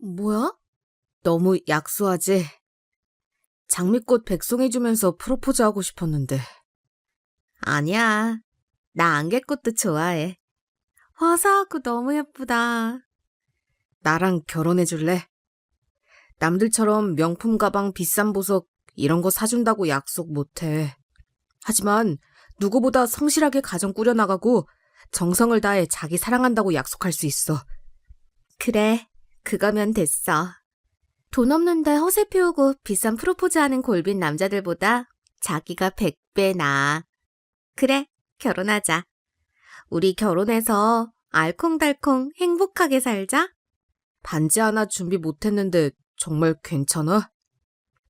뭐야? 너무 약소하지? 장미꽃 백송해주면서 프로포즈 하고 싶었는데. 아니야. 나 안개꽃도 좋아해. 화사하고 너무 예쁘다. 나랑 결혼해줄래? 남들처럼 명품 가방, 비싼 보석, 이런 거 사준다고 약속 못해. 하지만 누구보다 성실하게 가정 꾸려나가고 정성을 다해 자기 사랑한다고 약속할 수 있어. 그래, 그거면 됐어. 돈 없는데 허세 피우고 비싼 프로포즈 하는 골빈 남자들보다 자기가 100배 나아. 그래, 결혼하자. 우리 결혼해서 알콩달콩 행복하게 살자. 반지 하나 준비 못했는데 정말 괜찮아?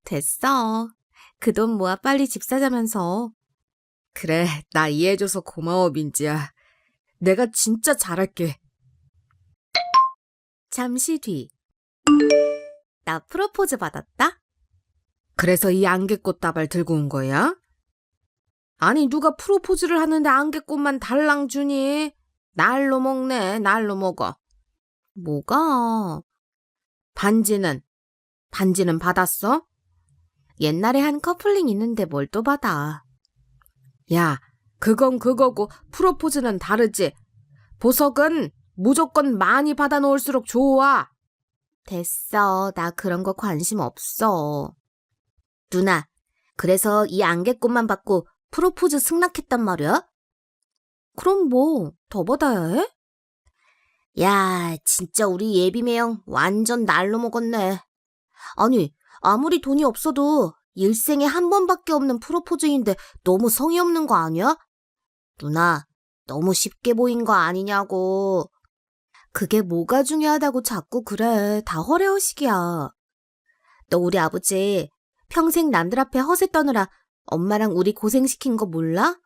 됐어. 그 돈 모아 빨리 집 사자면서. 그래, 나 이해해줘서 고마워, 민지야. 내가 진짜 잘할게. 잠시 뒤. 나 프로포즈 받았다? 그래서 이 안개꽃 다발 들고 온 거야? 아니, 누가 프로포즈를 하는데 안개꽃만 달랑 주니? 날로 먹네, 날로 먹어. 뭐가? 반지는? 반지는 받았어? 옛날에 한 커플링 있는데 뭘 또 받아. 야, 그건 그거고 프로포즈는 다르지. 보석은 무조건 많이 받아 놓을수록 좋아. 됐어. 나 그런 거 관심 없어. 누나, 그래서 이 안개꽃만 받고 프로포즈 승낙했단 말이야? 그럼 뭐, 더 받아야 해? 야, 진짜 우리 예비 매형 완전 날로 먹었네. 아니, 아무리 돈이 없어도 일생에 한 번밖에 없는 프로포즈인데 너무 성의 없는 거 아니야? 누나, 너무 쉽게 보인 거 아니냐고. 그게 뭐가 중요하다고 자꾸 그래. 다 허례허식이야. 너 우리 아버지 평생 남들 앞에 허세 떠느라 엄마랑 우리 고생시킨 거 몰라?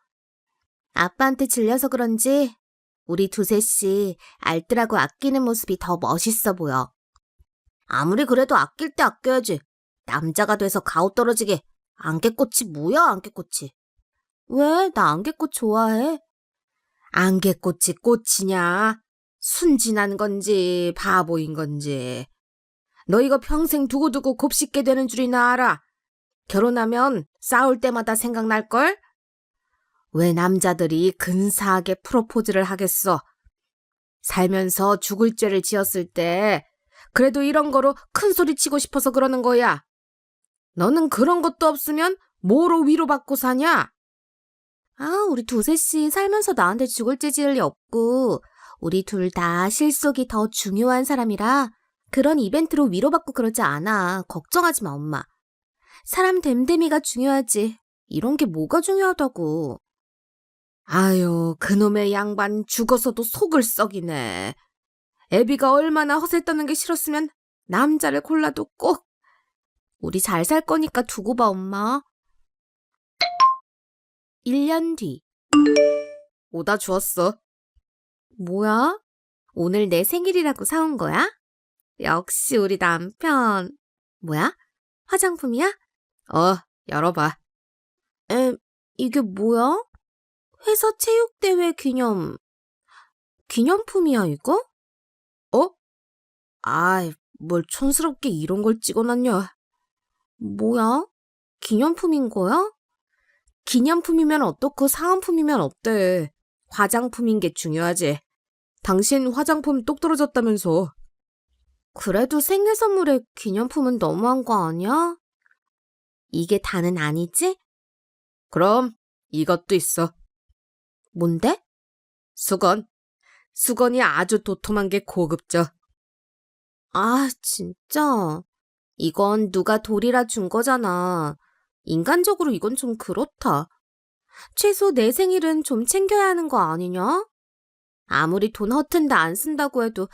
아빠한테 질려서 그런지 우리 두세 씨 알뜰하고 아끼는 모습이 더 멋있어 보여. 아무리 그래도 아낄 때 아껴야지. 남자가 돼서 가오 떨어지게 안개꽃이 뭐야 안개꽃이. 왜? 나 안개꽃 좋아해. 안개꽃이 꽃이냐? 순진한 건지 바보인 건지. 너 이거 평생 두고두고 곱씹게 되는 줄이나 알아. 결혼하면 싸울 때마다 생각날걸? 왜 남자들이 근사하게 프로포즈를 하겠어? 살면서 죽을 죄를 지었을 때 그래도 이런 거로 큰 소리 치고 싶어서 그러는 거야. 너는 그런 것도 없으면 뭐로 위로받고 사냐? 아, 우리 두세 씨 살면서 나한테 죽을 죄 지을 리 없고 우리 둘 다 실속이 더 중요한 사람이라 그런 이벤트로 위로받고 그러지 않아. 걱정하지 마, 엄마. 사람 됨됨이가 중요하지. 이런 게 뭐가 중요하다고. 아유, 그놈의 양반 죽어서도 속을 썩이네. 애비가 얼마나 허세 떠는 게 싫었으면 남자를 골라도 꼭 우리 잘 살 거니까 두고 봐, 엄마. 1년 뒤. 오다 주었어. 뭐야? 오늘 내 생일이라고 사온 거야? 역시 우리 남편. 뭐야? 화장품이야? 어, 열어봐. 에, 이게 뭐야? 회사 체육대회 기념. 기념품이야, 이거? 어? 아이, 뭘 촌스럽게 이런 걸 찍어놨냐. 뭐야? 기념품인 거야? 기념품이면 어떻고 사은품이면 어때? 화장품인 게 중요하지. 당신 화장품 똑 떨어졌다면서. 그래도 생일 선물에 기념품은 너무한 거 아니야? 이게 다는 아니지? 그럼 이것도 있어. 뭔데? 수건. 수건이 아주 도톰한 게 고급져. 아, 진짜. 이건 누가 돌이라 준 거잖아. 인간적으로 이건 좀 그렇다. 최소 내 생일은 좀 챙겨야 하는 거 아니냐? 아무리 돈 허튼데 안 쓴다고 해도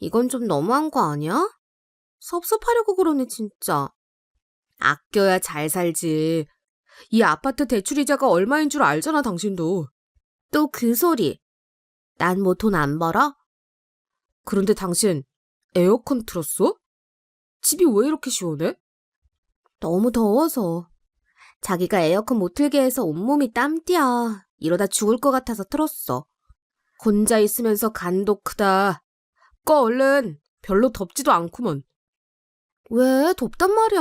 이건 좀 너무한 거 아니야? 섭섭하려고 그러네, 진짜. 아껴야 잘 살지. 이 아파트 대출이자가 얼마인 줄 알잖아, 당신도. 또 그 소리. 난 뭐 돈 안 벌어? 그런데 당신 에어컨 틀었어? 집이 왜 이렇게 시원해? 너무 더워서. 자기가 에어컨 못 틀게 해서 온몸이 땀띠야. 이러다 죽을 것 같아서 틀었어. 혼자 있으면서 간도 크다. 꺼 얼른. 별로 덥지도 않구먼. 왜? 덥단 말이야.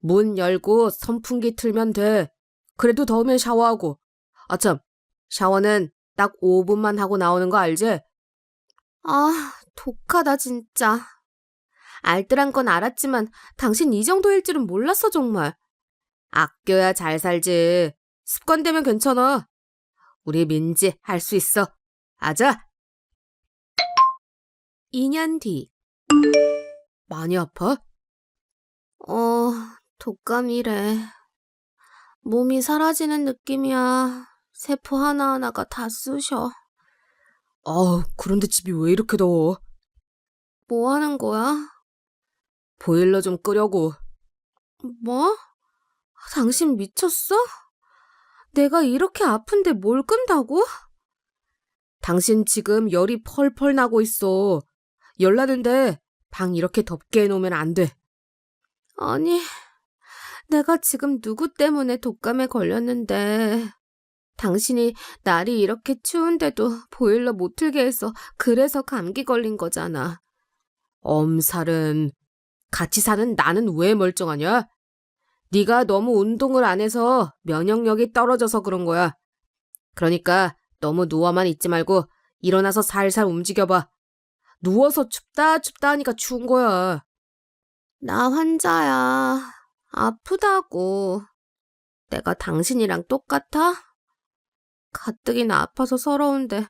문 열고 선풍기 틀면 돼. 그래도 더우면 샤워하고. 아참, 샤워는 딱 5분만 하고 나오는 거 알지? 아, 독하다, 진짜. 알뜰한 건 알았지만 당신 이 정도일 줄은 몰랐어, 정말. 아껴야 잘 살지. 습관되면 괜찮아. 우리 민지 할 수 있어. 아자. 2년 뒤. 많이 아파? 어, 독감이래. 몸이 사라지는 느낌이야. 세포 하나하나가 다 쑤셔. 아, 그런데 집이 왜 이렇게 더워? 뭐 하는 거야? 보일러 좀 끄려고. 뭐? 당신 미쳤어? 내가 이렇게 아픈데 뭘 끈다고? 당신 지금 열이 펄펄 나고 있어. 열 나는데 방 이렇게 덥게 해놓으면 안 돼. 아니, 내가 지금 누구 때문에 독감에 걸렸는데. 당신이 날이 이렇게 추운데도 보일러 못 틀게 해서 그래서 감기 걸린 거잖아. 엄살은 같이 사는 나는 왜 멀쩡하냐? 네가 너무 운동을 안 해서 면역력이 떨어져서 그런 거야. 그러니까 너무 누워만 있지 말고 일어나서 살살 움직여봐. 누워서 춥다 춥다 하니까 추운 거야. 나 환자야. 아프다고. 내가 당신이랑 똑같아? 가뜩이나 아파서 서러운데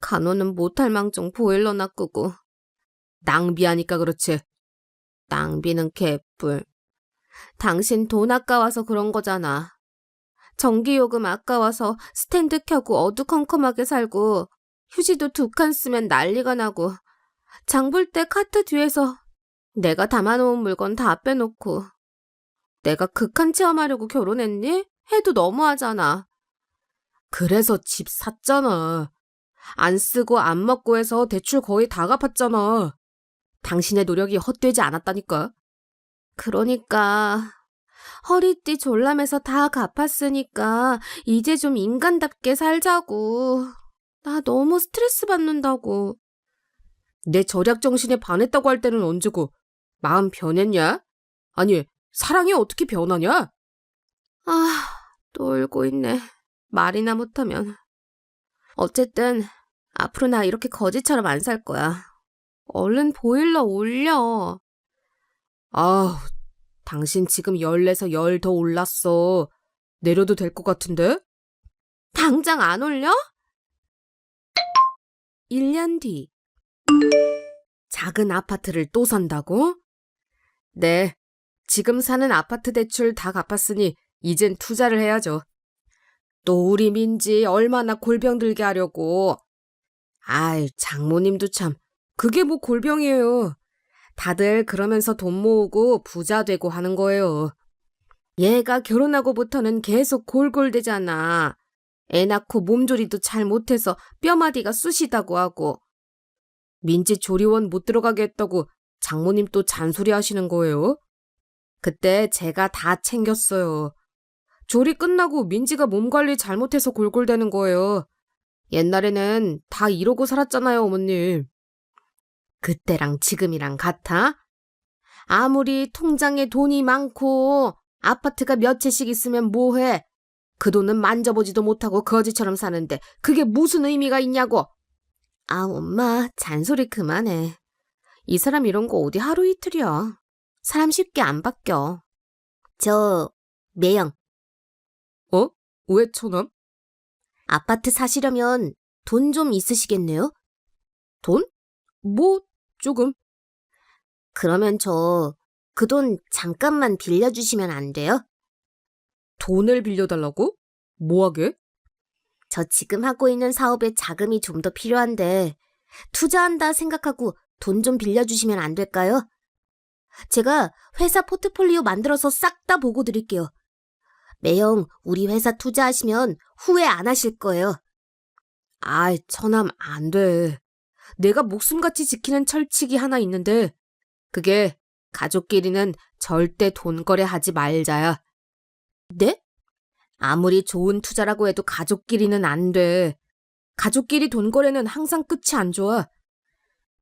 간호는 못할 망정 보일러나 끄고. 낭비하니까 그렇지. 낭비는 개뿔. 당신 돈 아까워서 그런 거잖아. 전기요금 아까워서 스탠드 켜고 어두컴컴하게 살고 휴지도 두 칸 쓰면 난리가 나고 장 볼 때 카트 뒤에서 내가 담아놓은 물건 다 빼놓고 내가 극한 체험하려고 결혼했니? 해도 너무하잖아. 그래서 집 샀잖아. 안 쓰고 안 먹고 해서 대출 거의 다 갚았잖아. 당신의 노력이 헛되지 않았다니까. 그러니까 허리띠 졸라매서 다 갚았으니까 이제 좀 인간답게 살자고. 나 너무 스트레스 받는다고. 내 절약 정신에 반했다고 할 때는 언제고 마음 변했냐? 아니 사랑이 어떻게 변하냐? 아, 또 울고 있네. 말이나 못하면. 어쨌든 앞으로 나 이렇게 거지처럼 안 살 거야. 얼른 보일러 올려. 아우, 당신 지금 열내서 열 더 올랐어. 내려도 될 것 같은데? 당장 안 올려? 1년 뒤. 작은 아파트를 또 산다고? 네. 지금 사는 아파트 대출 다 갚았으니 이젠 투자를 해야죠. 또 우리 민지 얼마나 골병 들게 하려고. 아이, 장모님도 참. 그게 뭐 골병이에요. 다들 그러면서 돈 모으고 부자 되고 하는 거예요. 얘가 결혼하고부터는 계속 골골대잖아. 애 낳고 몸조리도 잘 못해서 뼈마디가 쑤시다고 하고. 민지 조리원 못 들어가게 했다고 장모님 또 잔소리 하시는 거예요? 그때 제가 다 챙겼어요. 조리 끝나고 민지가 몸 관리 잘못해서 골골대는 거예요. 옛날에는 다 이러고 살았잖아요, 어머님. 그때랑 지금이랑 같아? 아무리 통장에 돈이 많고 아파트가 몇 채씩 있으면 뭐해? 그 돈은 만져보지도 못하고 거지처럼 사는데 그게 무슨 의미가 있냐고. 아, 엄마, 잔소리 그만해. 이 사람 이런 거 어디 하루 이틀이야. 사람 쉽게 안 바뀌어. 저, 매영. 어? 왜 처남? 아파트 사시려면 돈 좀 있으시겠네요? 돈? 뭐, 조금. 그러면 저, 그 돈 잠깐만 빌려주시면 안 돼요? 돈을 빌려달라고? 뭐하게? 저 지금 하고 있는 사업에 자금이 좀 더 필요한데, 투자한다 생각하고 돈 좀 빌려주시면 안 될까요? 제가 회사 포트폴리오 만들어서 싹 다 보고 드릴게요. 매영, 우리 회사 투자하시면 후회 안 하실 거예요. 아이, 처남, 안 돼. 내가 목숨같이 지키는 철칙이 하나 있는데, 그게 가족끼리는 절대 돈거래 하지 말자야. 네? 아무리 좋은 투자라고 해도 가족끼리는 안 돼. 가족끼리 돈거래는 항상 끝이 안 좋아.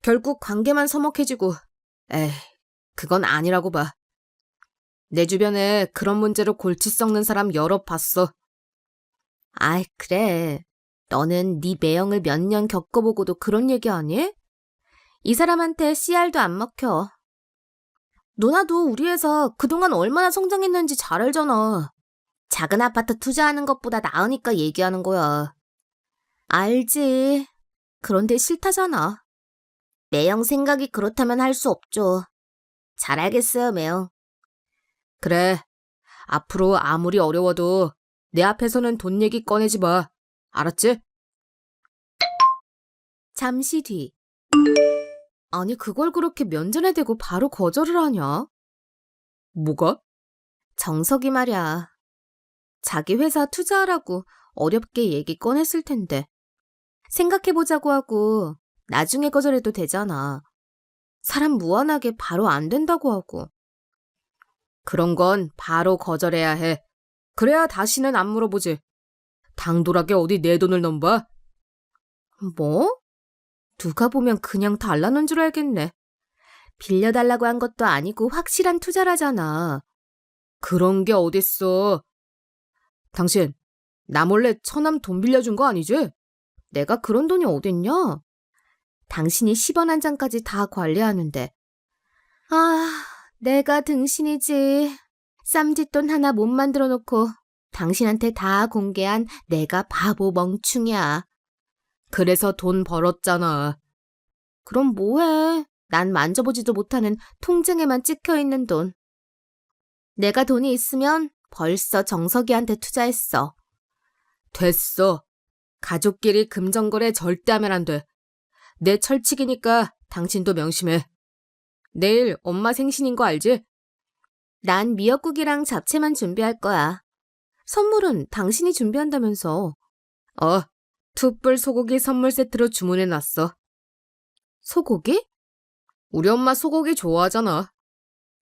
결국 관계만 서먹해지고, 에이, 그건 아니라고 봐. 내 주변에 그런 문제로 골치 썩는 사람 여러 봤어. 아이, 그래. 너는 네 매형을 몇 년 겪어보고도 그런 얘기 아니? 이 사람한테 씨알도 안 먹혀. 누나도 우리 회사 그동안 얼마나 성장했는지 잘 알잖아. 작은 아파트 투자하는 것보다 나으니까 얘기하는 거야. 알지. 그런데 싫다잖아. 매형 생각이 그렇다면 할 수 없죠. 잘 알겠어요, 매형. 그래. 앞으로 아무리 어려워도 내 앞에서는 돈 얘기 꺼내지 마. 알았지? 잠시 뒤. 아니, 그걸 그렇게 면전에 대고 바로 거절을 하냐? 뭐가? 정석이 말이야. 자기 회사 투자하라고 어렵게 얘기 꺼냈을 텐데. 생각해보자고 하고 나중에 거절해도 되잖아. 사람 무한하게 바로 안 된다고 하고. 그런 건 바로 거절해야 해. 그래야 다시는 안 물어보지. 당돌하게 어디 내 돈을 넘봐? 뭐? 누가 보면 그냥 달라는 줄 알겠네. 빌려달라고 한 것도 아니고 확실한 투자라잖아. 그런 게 어딨어. 당신, 나 몰래 처남 돈 빌려준 거 아니지? 내가 그런 돈이 어딨냐? 당신이 10원 한 장까지 다 관리하는데. 아, 내가 등신이지. 쌈짓돈 하나 못 만들어 놓고 당신한테 다 공개한 내가 바보 멍충이야. 그래서 돈 벌었잖아. 그럼 뭐해? 난 만져보지도 못하는 통증에만 찍혀 있는 돈. 내가 돈이 있으면 벌써 정석이한테 투자했어. 됐어. 가족끼리 금전거래 절대 하면 안 돼. 내 철칙이니까 당신도 명심해. 내일 엄마 생신인 거 알지? 난 미역국이랑 잡채만 준비할 거야. 선물은 당신이 준비한다면서. 어, 투뿔 소고기 선물 세트로 주문해놨어. 소고기? 우리 엄마 소고기 좋아하잖아.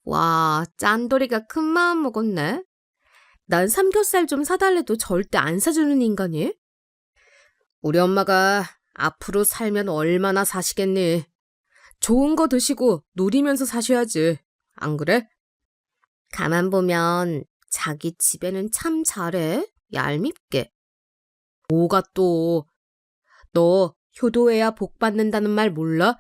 와, 짠돌이가 큰 마음 먹었네. 난 삼겹살 좀 사달래도 절대 안 사주는 인간이? 우리 엄마가 앞으로 살면 얼마나 사시겠니? 좋은 거 드시고 누리면서 사셔야지. 안 그래? 가만 보면 자기 집에는 참 잘해. 얄밉게. 뭐가 또. 너 효도해야 복 받는다는 말 몰라?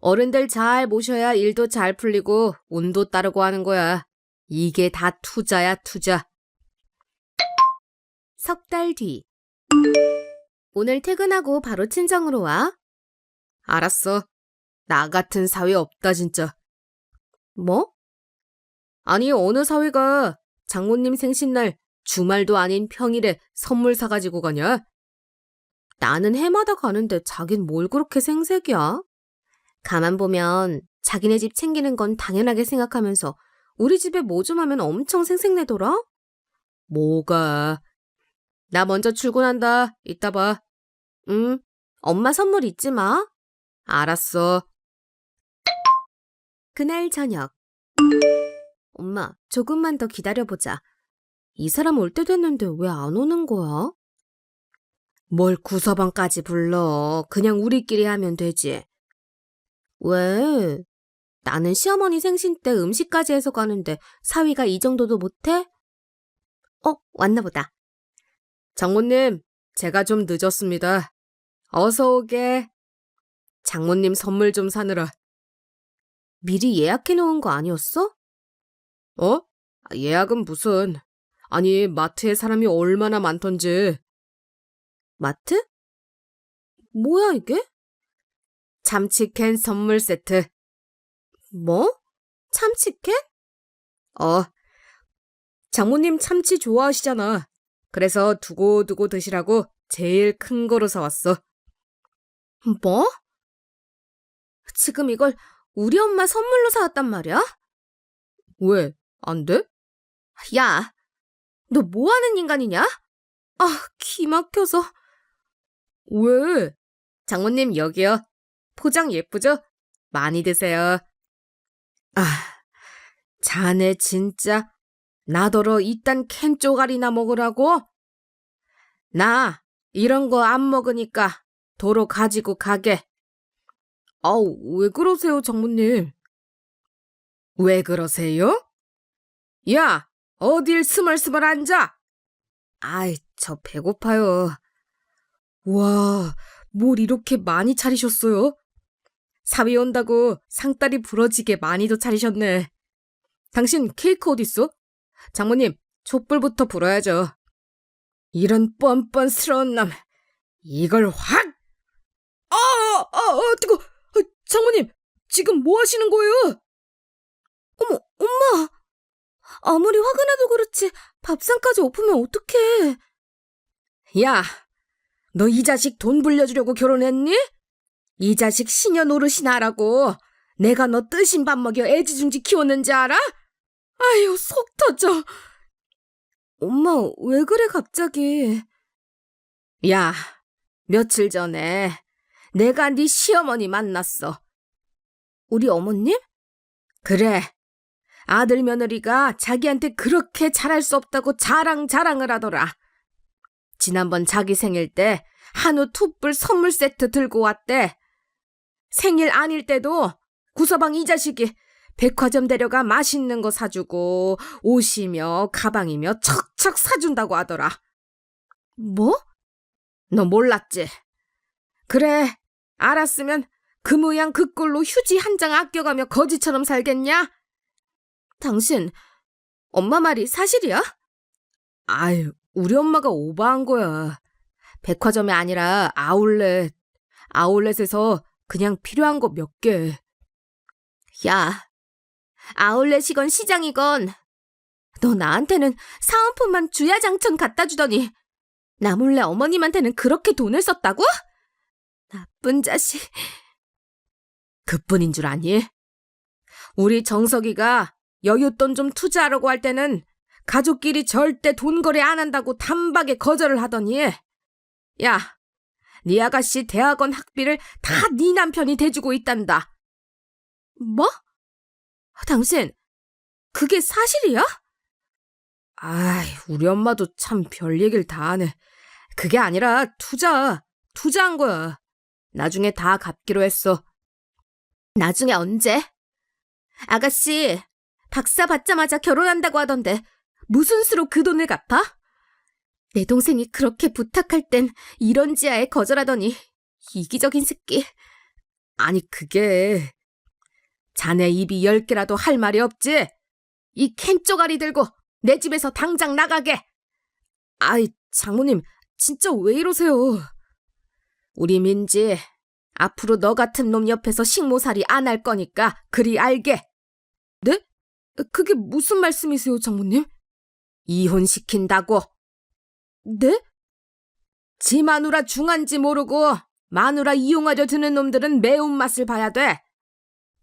어른들 잘 모셔야 일도 잘 풀리고 운도 따르고 하는 거야. 이게 다 투자야, 투자. 석 달 뒤. 오늘 퇴근하고 바로 친정으로 와. 알았어. 나 같은 사회 없다, 진짜. 뭐? 아니, 어느 사회가 장모님 생신날 주말도 아닌 평일에 선물 사가지고 가냐? 나는 해마다 가는데 자긴 뭘 그렇게 생색이야? 가만 보면 자기네 집 챙기는 건 당연하게 생각하면서 우리 집에 뭐 좀 하면 엄청 생색내더라? 뭐가? 나 먼저 출근한다. 이따 봐. 응, 엄마 선물 잊지 마. 알았어. 그날 저녁. 엄마, 조금만 더 기다려보자. 이 사람 올 때 됐는데 왜 안 오는 거야? 뭘 구서방까지 불러. 그냥 우리끼리 하면 되지. 왜? 나는 시어머니 생신 때 음식까지 해서 가는데 사위가 이 정도도 못해? 어, 왔나 보다. 장모님, 제가 좀 늦었습니다. 어서 오게. 장모님 선물 좀 사느라. 미리 예약해 놓은 거 아니었어? 어? 예약은 무슨. 아니, 마트에 사람이 얼마나 많던지. 마트? 뭐야, 이게? 참치캔 선물 세트. 뭐? 참치캔? 어. 장모님 참치 좋아하시잖아. 그래서 두고두고 드시라고 제일 큰 거로 사왔어. 뭐? 지금 이걸 우리 엄마 선물로 사왔단 말이야? 왜? 안 돼? 야, 너 뭐 하는 인간이냐? 아, 기 막혀서. 왜? 장모님 여기요. 포장 예쁘죠? 많이 드세요. 아, 자네 진짜 나더러 이딴 캔 쪼가리나 먹으라고? 나 이런 거 안 먹으니까 도로 가지고 가게. 아우, 왜 그러세요, 장모님? 왜 그러세요? 야, 어딜 스멀스멀 앉아? 아이, 저 배고파요. 와, 뭘 이렇게 많이 차리셨어요? 사위 온다고 상다리 부러지게 많이도 차리셨네. 당신 케이크 어딨어? 장모님, 촛불부터 불어야죠. 이런 뻔뻔스러운 남, 이걸 확! 아, 아, 아, 뜨거! 아, 장모님, 지금 뭐 하시는 거예요? 어머, 엄마! 아무리 화가 나도 그렇지 밥상까지 엎으면 어떡해. 야, 너 이 자식 돈 불려주려고 결혼했니? 이 자식 시녀 노릇이나 하라고 내가 너 뜨신 밥 먹여 애지중지 키웠는지 알아? 아유, 속 터져. 엄마, 왜 그래, 갑자기? 야, 며칠 전에 내가 네 시어머니 만났어. 우리 어머님? 그래. 아들 며느리가 자기한테 그렇게 잘할 수 없다고 자랑 자랑을 하더라. 지난번 자기 생일 때 한우 툭불 선물 세트 들고 왔대. 생일 아닐 때도 구서방 이 자식이 백화점 데려가 맛있는 거 사주고 옷이며 가방이며 척척 사준다고 하더라. 뭐? 너 몰랐지? 그래, 알았으면 그 모양 그 꼴로 휴지 한 장 아껴가며 거지처럼 살겠냐? 당신, 엄마 말이 사실이야? 아유, 우리 엄마가 오버한 거야. 백화점이 아니라 아울렛. 아울렛에서 그냥 필요한 거 몇 개. 야, 아울렛이건 시장이건 너 나한테는 사은품만 주야장천 갖다 주더니 나 몰래 어머님한테는 그렇게 돈을 썼다고? 나쁜 자식. 그뿐인 줄 아니? 우리 정석이가 여윳돈 좀 투자하려고 할 때는 가족끼리 절대 돈 거래 안 한다고 단박에 거절을 하더니 야, 네 아가씨 대학원 학비를 다 네 남편이 대주고 있단다. 뭐? 당신 그게 사실이야? 아이, 우리 엄마도 참 별 얘기를 다 하네. 그게 아니라 투자, 투자한 거야. 나중에 다 갚기로 했어. 나중에 언제? 아가씨, 박사 받자마자 결혼한다고 하던데 무슨 수로 그 돈을 갚아? 내 동생이 그렇게 부탁할 땐 이런 지하에 거절하더니 이기적인 새끼. 아니 그게 자네 입이 열 개라도 할 말이 없지? 이 캔 쪼가리 들고 내 집에서 당장 나가게. 아이 장모님 진짜 왜 이러세요? 우리 민지 앞으로 너 같은 놈 옆에서 식모살이 안 할 거니까 그리 알게. 네? 그게 무슨 말씀이세요, 장모님? 이혼시킨다고. 네? 지 마누라 중한지 모르고 마누라 이용하려 드는 놈들은 매운맛을 봐야 돼.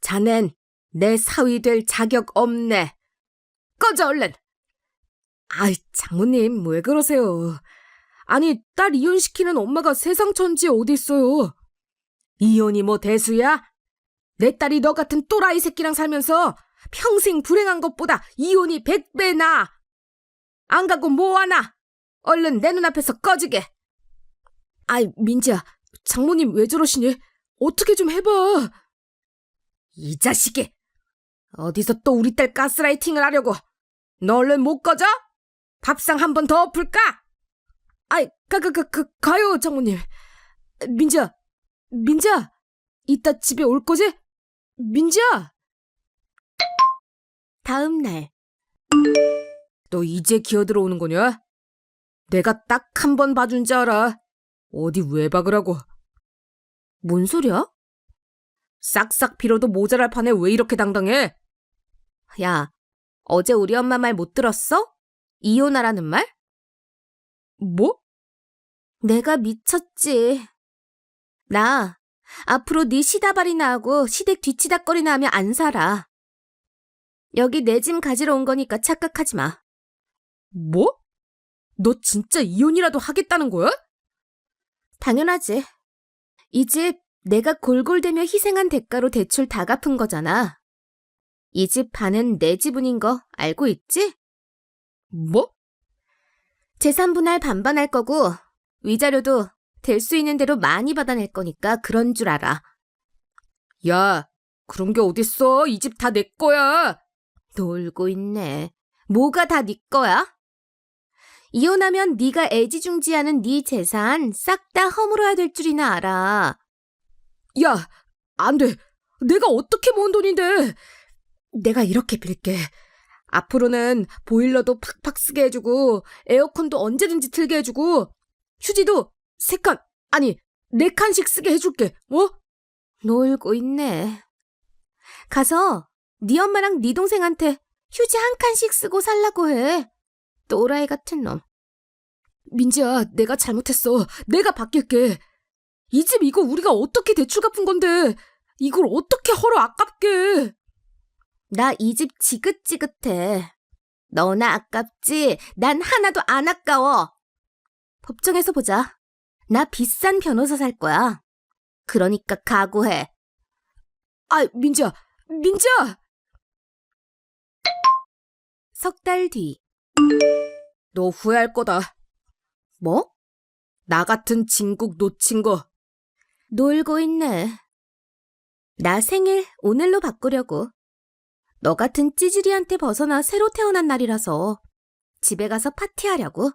자넨 내 사위 될 자격 없네. 꺼져 얼른. 아이, 장모님 왜 그러세요? 아니, 딸 이혼시키는 엄마가 세상 천지에 어디 있어요? 이혼이 뭐 대수야? 내 딸이 너 같은 또라이 새끼랑 살면서 평생 불행한 것보다 이혼이 백 배 나아. 안 가고 뭐하나? 얼른 내 눈앞에서 꺼지게. 아이, 민지야, 장모님 왜 저러시니? 어떻게 좀 해봐. 이 자식이! 어디서 또 우리 딸 가스라이팅을 하려고? 너 얼른 못 꺼져? 밥상 한 번 더 엎을까? 아이, 가, 가, 가, 가, 가요, 장모님. 민지야, 민지야, 이따 집에 올 거지? 민지야! 다음 날. 너 이제 기어 들어오는 거냐? 내가 딱 한 번 봐준 줄 알아. 어디 외박을 하고. 뭔 소리야? 싹싹 빌어도 모자랄 판에 왜 이렇게 당당해? 야, 어제 우리 엄마 말 못 들었어? 이혼하라는 말? 뭐? 내가 미쳤지. 나 앞으로 네 시다발이나 하고 시댁 뒤치다거리나 하면 안 살아. 여기 내 짐 가지러 온 거니까 착각하지 마. 뭐? 너 진짜 이혼이라도 하겠다는 거야? 당연하지. 이 집 내가 골골대며 희생한 대가로 대출 다 갚은 거잖아. 이 집 반은 내 지분인 거 알고 있지? 뭐? 재산 분할 반반 할 거고 위자료도 될 수 있는 대로 많이 받아낼 거니까 그런 줄 알아. 야, 그런 게 어딨어? 이 집 다 내 거야. 놀고 있네. 뭐가 다 네 거야? 이혼하면 네가 애지중지하는 네 재산 싹 다 허물어야 될 줄이나 알아. 야, 안 돼. 내가 어떻게 모은 돈인데. 내가 이렇게 빌게. 앞으로는 보일러도 팍팍 쓰게 해주고 에어컨도 언제든지 틀게 해주고 휴지도 세 칸, 아니 네 칸씩 쓰게 해줄게. 어? 놀고 있네. 가서 네 엄마랑 네 동생한테 휴지 한 칸씩 쓰고 살라고 해. 또라이 같은 놈. 민지야, 내가 잘못했어. 내가 바뀔게. 이 집 이거 우리가 어떻게 대출 갚은 건데 이걸 어떻게 헐어 아깝게. 나 이 집 지긋지긋해. 너나 아깝지? 난 하나도 안 아까워. 법정에서 보자. 나 비싼 변호사 살 거야. 그러니까 각오해. 아, 민지야, 민지야! 석 달 뒤. 너 후회할 거다. 뭐? 나 같은 진국 놓친 거. 놀고 있네. 나 생일 오늘로 바꾸려고. 너 같은 찌질이한테 벗어나 새로 태어난 날이라서 집에 가서 파티하려고.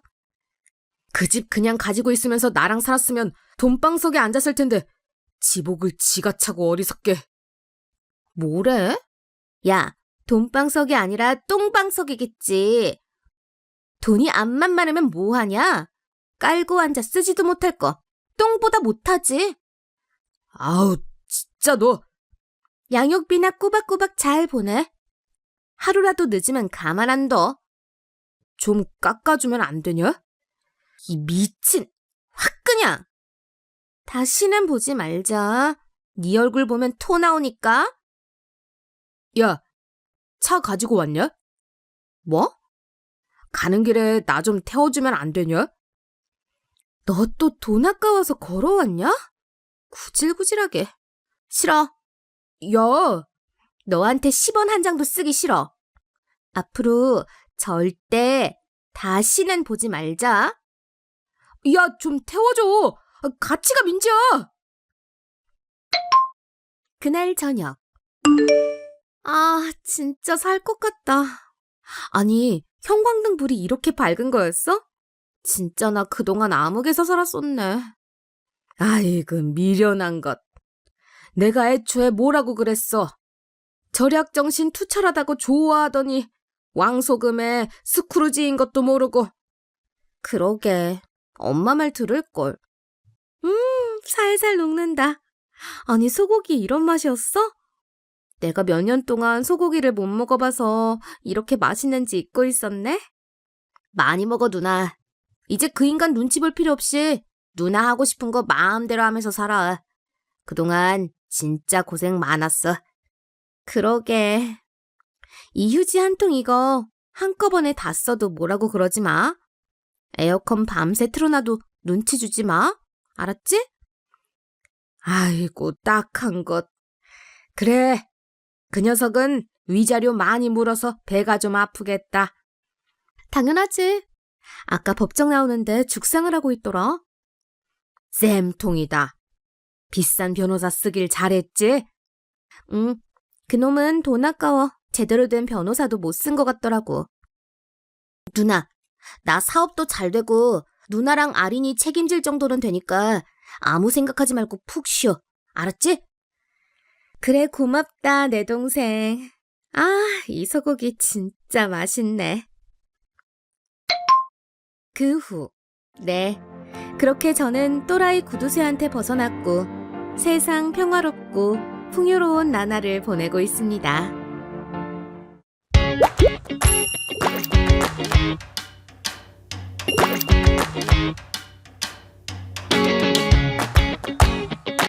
그 집 그냥 가지고 있으면서 나랑 살았으면 돈방석에 앉았을 텐데 지복을 지가 차고 어리석게. 뭐래? 야, 돈방석이 아니라 똥방석이겠지. 돈이 암만 많으면 뭐하냐? 깔고 앉아 쓰지도 못할 거. 똥보다 못하지. 아우, 진짜 너. 양육비나 꼬박꼬박 잘 보내. 하루라도 늦으면 가만 안 둬. 좀 깎아주면 안 되냐? 이 미친, 확 그냥. 다시는 보지 말자. 네 얼굴 보면 토 나오니까. 야, 차 가지고 왔냐? 뭐? 가는 길에 나 좀 태워주면 안 되냐? 너 또 돈 아까워서 걸어왔냐? 구질구질하게. 싫어. 야, 너한테 10원 한 장도 쓰기 싫어. 앞으로 절대 다시는 보지 말자. 야, 좀 태워줘. 같이 가, 민지야. 그날 저녁. 아, 진짜 살 것 같다. 아니, 형광등 불이 이렇게 밝은 거였어? 진짜 나 그동안 암흑에서 살았었네. 아이고, 미련한 것. 내가 애초에 뭐라고 그랬어. 절약정신 투철하다고 좋아하더니 왕소금에 스크루지인 것도 모르고. 그러게, 엄마 말 들을걸. 음, 살살 녹는다. 아니, 소고기 이런 맛이었어? 내가 몇 년 동안 소고기를 못 먹어봐서 이렇게 맛있는지 잊고 있었네? 많이 먹어, 누나. 이제 그 인간 눈치 볼 필요 없이 누나 하고 싶은 거 마음대로 하면서 살아. 그동안 진짜 고생 많았어. 그러게. 이 휴지 한 통 이거 한꺼번에 다 써도 뭐라고 그러지 마. 에어컨 밤새 틀어놔도 눈치 주지 마. 알았지? 아이고, 딱한 것. 그래. 그 녀석은 위자료 많이 물어서 배가 좀 아프겠다. 당연하지. 아까 법정 나오는데 죽상을 하고 있더라. 쌤통이다. 비싼 변호사 쓰길 잘했지? 응, 그놈은 돈 아까워 제대로 된 변호사도 못 쓴 것 같더라고. 누나, 나 사업도 잘 되고 누나랑 아린이 책임질 정도는 되니까 아무 생각하지 말고 푹 쉬어. 알았지? 그래, 고맙다, 내 동생. 아, 이 소고기 진짜 맛있네. 그 후, 네. 그렇게 저는 또라이 구두쇠한테 벗어났고 세상 평화롭고 풍요로운 나날을 보내고 있습니다.